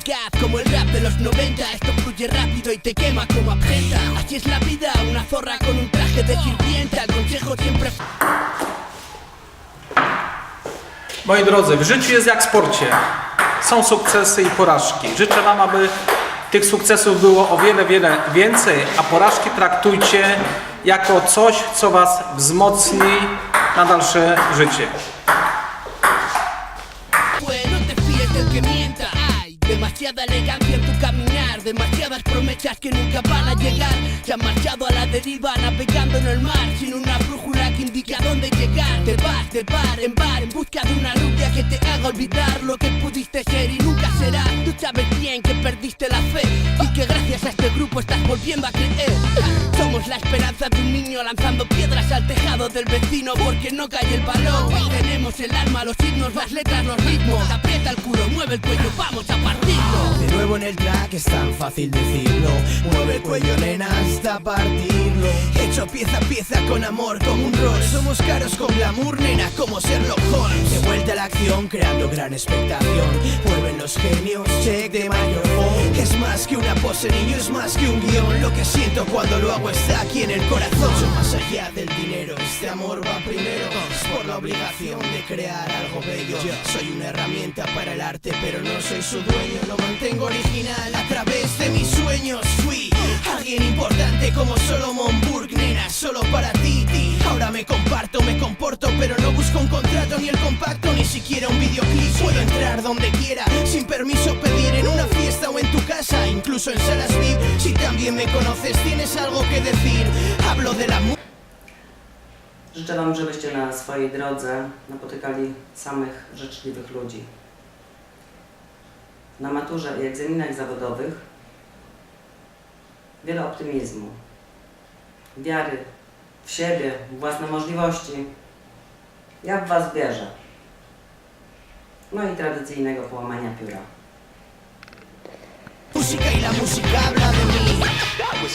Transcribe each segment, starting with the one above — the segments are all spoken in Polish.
eficaz como el rap de los 90 Esto fluye rápido y te quema como absenta Así es la vida, una zorra con un traje de sirvienta El consejo siempre Moi drodzy, w życiu jest jak w sporcie. Są sukcesy i porażki. Życzę Wam, aby tych sukcesów było o wiele, wiele więcej, a porażki traktujcie jako coś, co Was wzmocni na dalsze życie. Demasiada elegancia en tu caminar Demasiadas promesas que nunca van a llegar. Se han marchado a la deriva navegando en el mar Sin una brújula que indique a dónde llegar. Te vas de bar en bar en busca de una rubia que te haga olvidar Lo que pudiste ser y nunca serás Tú sabes bien que perdiste la fe Y que gracias a este grupo estás volviendo a creer. Somos la esperanza de un niño lanzando piedras al tejado del vecino Porque no cae el balón Tenemos el alma, los signos, las letras, los ritmos. Aprieta el culo, mueve el cuello, vamos a partirlo. De nuevo en el track es tan fácil decirlo. Mueve el cuello nena hasta partirlo. Hecho pieza a pieza con amor como un rol. Somos caros con glamour nena como Sherlock Holmes De vuelta a la acción creando gran expectación. Vuelven los genios, check de microphone Es más que una pose niño, es más que un guion. Lo que siento cuando lo hago está aquí en el corazón. Soy más allá del dinero, este amor va primero por la obligación de crear algo bello. Soy una herramienta para el arte pero no soy su dueño. Lo mantengo original a través de mis sueños. Fui alguien importante como Solomon Burke Nena, solo para ti, ti. Ahora me comparto, me comporto pero no busco un contrato ni el compacto Ni siquiera un videoclip. Puedo entrar donde quiera sin permiso pedir En una fiesta o en tu casa, incluso en salas VIP Si también me conoces tienes algo que decir Życzę Wam, żebyście na swojej drodze napotykali samych życzliwych ludzi. Na maturze i egzaminach zawodowych wiele optymizmu, wiary w siebie, w własne możliwości. Ja w Was wierzę. No i tradycyjnego połamania pióra. música y la música habla de mí De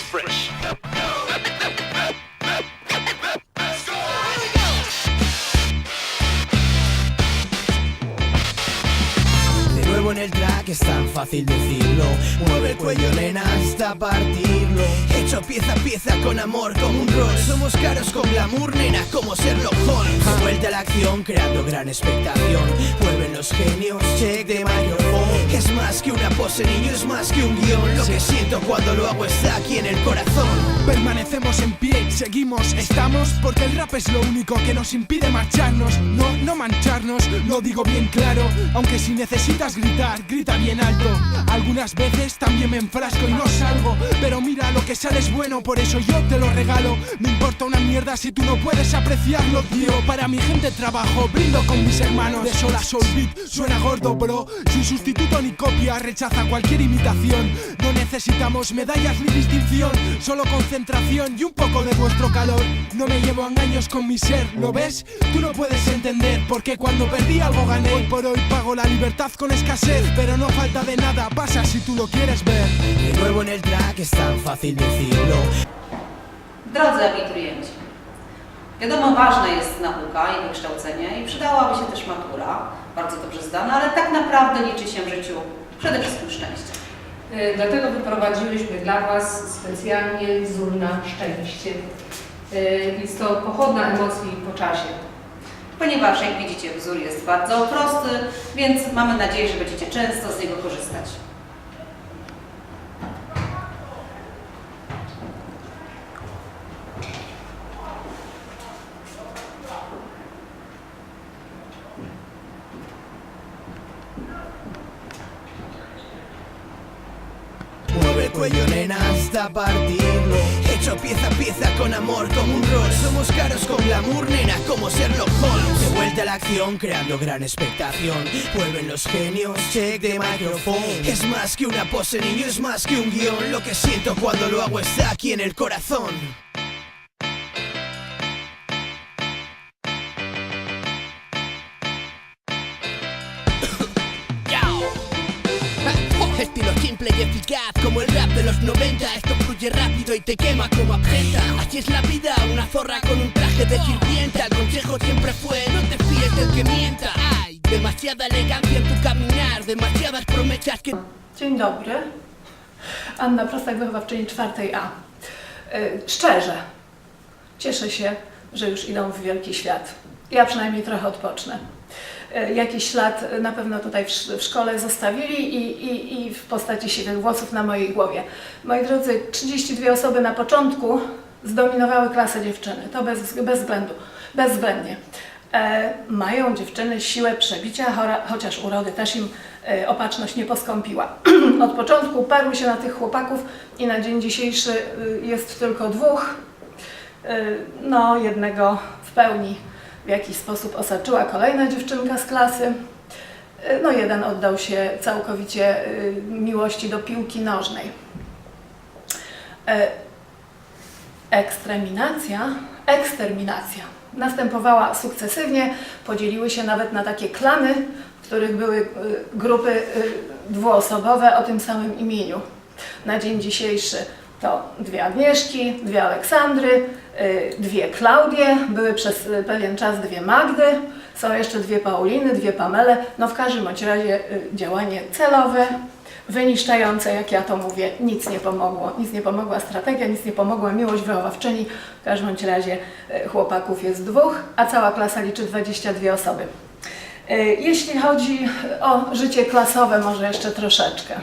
track es tan fácil decirlo. Mueve el cuello nena hasta partirlo. Hecho pieza a pieza con amor como un rol. Somos caros con glamour nena como Sherlock Holmes vuelta a la acción creando gran expectación. Vuelven los genios, check de microphone Es más que una pose niño, es más que un guion. Lo que siento cuando lo hago está aquí en el corazón. Permanecemos en pie seguimos, estamos porque el rap es lo único que nos impide marcharnos, no, no mancharnos, lo digo bien claro, aunque si necesitas gritar, grita bien Algunas veces también me enfrasco y no salgo, pero mira lo que sale es bueno, por eso yo te lo regalo. Me importa una mierda si tú no puedes apreciarlo, tío. Para mi gente trabajo, brindo con mis hermanos. De sol a sol beat, suena gordo, bro. Sin sustituto ni copia, rechaza cualquier imitación. No necesitamos medallas ni distinción, solo concentración y un poco de vuestro calor. No me llevo engaños con mi ser, ¿lo ves? Tú no puedes entender porque cuando perdí algo gané. Hoy por hoy pago la libertad con escasez, pero no falta de nada, pasa si tú lo quieres ver. De nuevo en el track es tan fácil decirlo Drodzy abiturienci, wiadomo, ważna jest nauka i wykształcenie i przydałaby się też matura, bardzo dobrze zdana, ale tak naprawdę liczy się w życiu przede wszystkim szczęście. Y, Dlatego wyprowadziliśmy dla Was specjalnie wzór na szczęście. Y, Jest to pochodna emocji po czasie. Ponieważ, jak widzicie, wzór jest bardzo prosty, więc mamy nadzieję, że będziecie często z niego korzystać. Cuello nena hasta Hecho pieza a pieza con amor como un rol. Somos caros con glamour nena como Sherlock Holmes De vuelta a la acción creando gran expectación. Vuelven los genios, check de microphone Es más que una pose niño, es más que un guion. Lo que siento cuando lo hago está aquí en el corazón Estilo simple y eficaz como el rap de los 90 Esto fluye rápido y te quema como Así es la vida, una zorra con un traje de sirvienta El consejo siempre fue no te fíes del que mienta Hay demasiada elegancia en tu caminar Demasiadas promesas que... Dzień dobry. Anna Prostak, wychowawczyni czwartej A. Y, Szczerze, cieszę się, że już idą w wielki świat. Ja przynajmniej trochę odpocznę. Y, Jakiś ślad na pewno tutaj w sz- w szkole zostawili i, i, i w postaci siwych włosów na mojej głowie. Moi drodzy, 32 osoby na początku zdominowały klasę dziewczyny. To bez, bez względu, bezwzględnie. E, mają dziewczyny siłę przebicia, chociaż urody też im e, opatrzność nie poskąpiła. Od początku uparły się na tych chłopaków i na dzień dzisiejszy y, jest tylko dwóch. Y, no, jednego w pełni w jakiś sposób osaczyła kolejna dziewczynka z klasy. Y, No, jeden oddał się całkowicie y, miłości do piłki nożnej. E, Ekstreminacja, eksterminacja następowała sukcesywnie, podzieliły się nawet na takie klany, w których były y, grupy y, dwuosobowe o tym samym imieniu. Na dzień dzisiejszy to dwie Agnieszki, dwie Aleksandry, y, dwie Klaudie, były przez y, pewien czas dwie Magdy, są jeszcze dwie Pauliny, dwie Pamele, no w każdym bądź razie y, działanie celowe, wyniszczające, jak ja to mówię, nic nie pomogło. Nic nie pomogła strategia, nic nie pomogła miłość wychowawczyni. W każdym bądź razie chłopaków jest dwóch, a cała klasa liczy 22 osoby. Jeśli chodzi o życie klasowe, może jeszcze troszeczkę.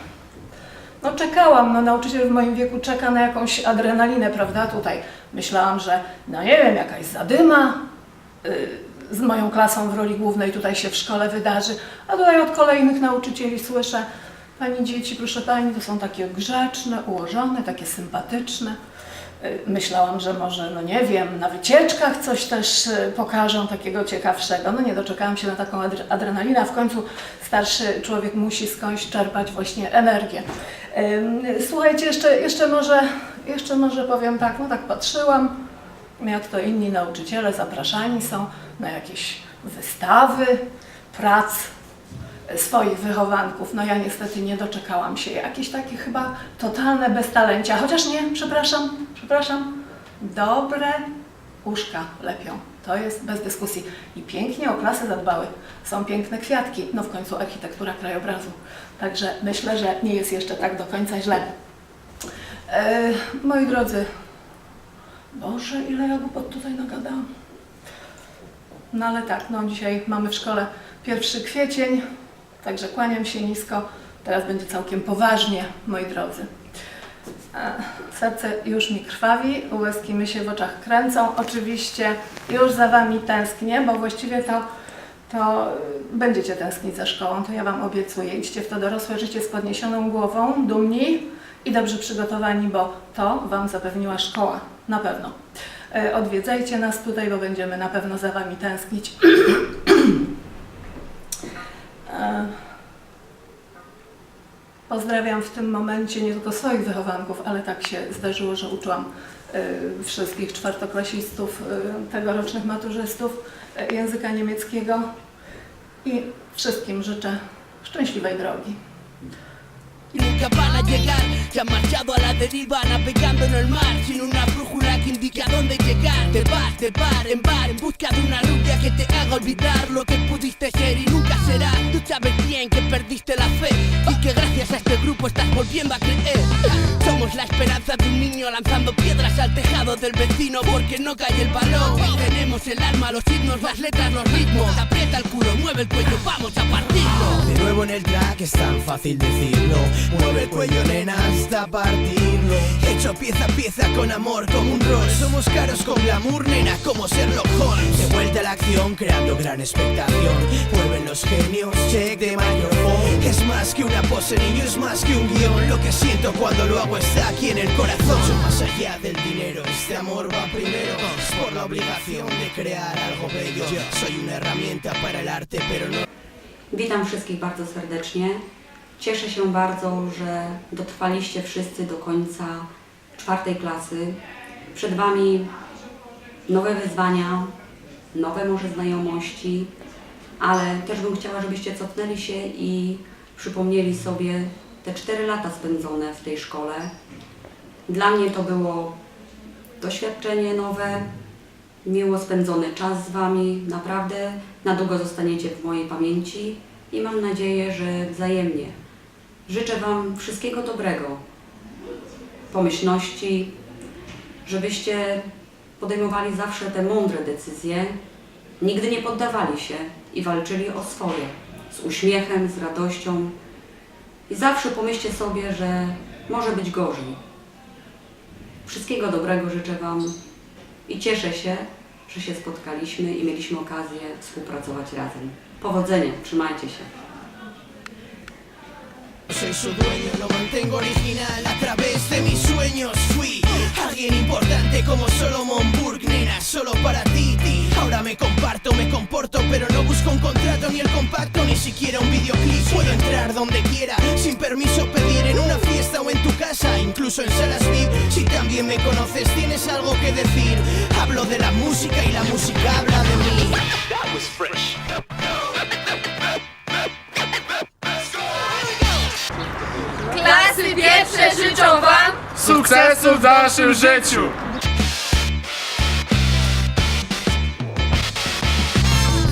No czekałam, no nauczyciel w moim wieku czeka na jakąś adrenalinę, prawda? Tutaj myślałam, że no nie wiem, jakaś zadyma y, z moją klasą w roli głównej tutaj się w szkole wydarzy, a tutaj od kolejnych nauczycieli słyszę, Pani dzieci, proszę Pani, to są takie grzeczne, ułożone, takie sympatyczne. Myślałam, że może, no nie wiem, na wycieczkach coś też y, pokażą takiego ciekawszego. No nie doczekałam się na taką adre- adrenalinę, a w końcu starszy człowiek musi skądś czerpać właśnie energię. Słuchajcie, jeszcze, jeszcze, może, jeszcze może powiem tak, no tak patrzyłam, jak to inni nauczyciele zapraszani są na jakieś wystawy, prac swoich wychowanków. No ja niestety nie doczekałam się. Jakieś takie chyba totalne beztalencia. Chociaż nie, przepraszam, przepraszam. Dobre uszka lepią. To jest bez dyskusji. I pięknie o klasę zadbały. Są piękne kwiatki. No w końcu architektura krajobrazu. Także myślę, że nie jest jeszcze tak do końca źle. E, moi drodzy, Boże, ile ja głupot tutaj nagadałam. No ale tak, no dzisiaj mamy w szkole pierwszy kwiecień, także kłaniam się nisko. Teraz będzie całkiem poważnie, moi drodzy. Serce już mi krwawi, łezki mi się w oczach kręcą. Oczywiście już za Wami tęsknię, bo właściwie to, to będziecie tęsknić za szkołą, to ja Wam obiecuję. Idźcie w to dorosłe życie z podniesioną głową, dumni i dobrze przygotowani, bo to Wam zapewniła szkoła, na pewno. E, Odwiedzajcie nas tutaj, bo będziemy na pewno za Wami tęsknić. Pozdrawiam w tym momencie nie tylko swoich wychowanków, ale tak się zdarzyło, że uczyłam y, wszystkich czwartoklasistów, y, tegorocznych maturzystów y, języka niemieckiego i wszystkim życzę szczęśliwej drogi. Se han marchado a la deriva Navegando en el mar sin una brújula que indique a dónde llegar. De bar, de bar en bar en busca de una rubia que te haga olvidar Lo que pudiste ser y nunca será. Tú sabes bien que perdiste la fe Y que gracias a este grupo estás volviendo a creer. Somos la esperanza de un niño lanzando piedras al tejado del vecino Porque no cae el balón. Tenemos el alma, los himnos, las letras, los ritmos. Aprieta el culo, mueve el cuello, vamos a partirlo. De nuevo en el track es tan fácil decirlo. Mueve el cuello nena hasta partirlo. Hecho pieza a pieza con amor como un rol. Somos caros con glamour nena como Sherlock Holmes De vuelta a la acción creando gran expectación. Mueven los genios, check de mayor Es más que una pose niño, es más que un guion. Lo que siento cuando lo hago está aquí en el corazón. Soy más allá del dinero, este amor va primero. Es por la obligación de crear algo bello. Soy una herramienta para el arte pero no Witam wszystkich bardzo serdecznie. Cieszę się bardzo, że dotrwaliście wszyscy do końca czwartej klasy. Przed Wami nowe wyzwania, nowe może znajomości, ale też bym chciała, żebyście cofnęli się i przypomnieli sobie te cztery lata spędzone w tej szkole. Dla mnie to było doświadczenie nowe, miło spędzony czas z Wami. Naprawdę na długo zostaniecie w mojej pamięci i mam nadzieję, że wzajemnie. Życzę Wam wszystkiego dobrego, pomyślności, żebyście podejmowali zawsze te mądre decyzje, nigdy nie poddawali się i walczyli o swoje, z uśmiechem, z radością. I zawsze pomyślcie sobie, że może być gorzej. Wszystkiego dobrego życzę Wam i cieszę się, że się spotkaliśmy i mieliśmy okazję współpracować razem. Powodzenia, trzymajcie się. Soy su dueño, lo mantengo original a través de mis sueños. Fui alguien importante como Solomon Burke, nena, solo para ti, ti. Ahora me comparto, me comporto, pero no busco un contrato ni el compacto, ni siquiera un videoclip. Puedo entrar donde quiera, sin permiso pedir en una fiesta o en tu casa, incluso en salas VIP. Si también me conoces, tienes algo que decir. Hablo de la música y la música habla de mí. Pierwsze życzą Wam Sukcesu w naszym życiu!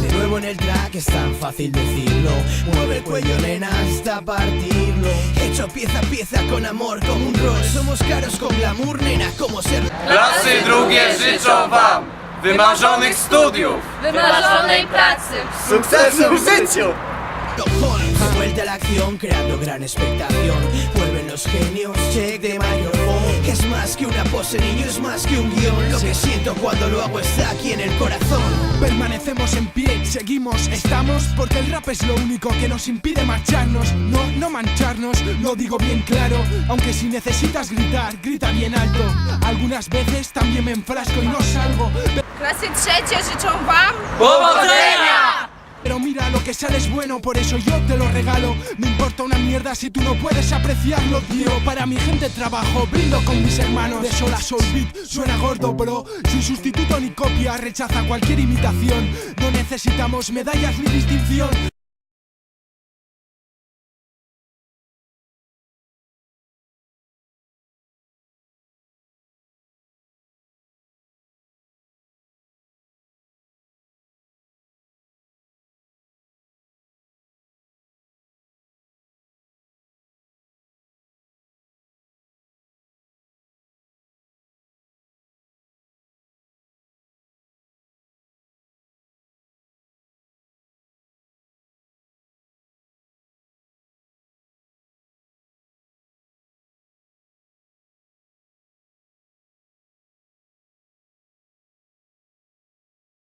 De nuevo en el track es tan fácil decirlo Mueve el cuello nena hasta partirlo Hecho pieza a pieza con amor como un rol Somos caros con glamour nena como ser Klasy drugie życzą Wam wymarzonych studiów, wymarzonej pracy. sukcesu w życiu! Holmes De vuelta a la acción creando gran expectación los genios, check de mayor. Que es más que una pose niño, es más que un guion. Lo que siento cuando lo hago está aquí en el corazón. Permanecemos en pie, seguimos, estamos Porque el rap es lo único que nos impide marcharnos. No, no mancharnos, lo digo bien claro Aunque si necesitas gritar, grita bien alto. Algunas veces también me enfrasco y no salgo Klasy trzecie życzą Wam Powodzenia! Pero mira lo que sale es bueno, por eso yo te lo regalo. Me importa una mierda si tú no puedes apreciarlo, tío. Para mi gente trabajo, brindo con mis hermanos. De sol a sol beat, suena gordo, bro. Sin sustituto ni copia, rechaza cualquier imitación. No necesitamos medallas ni distinción.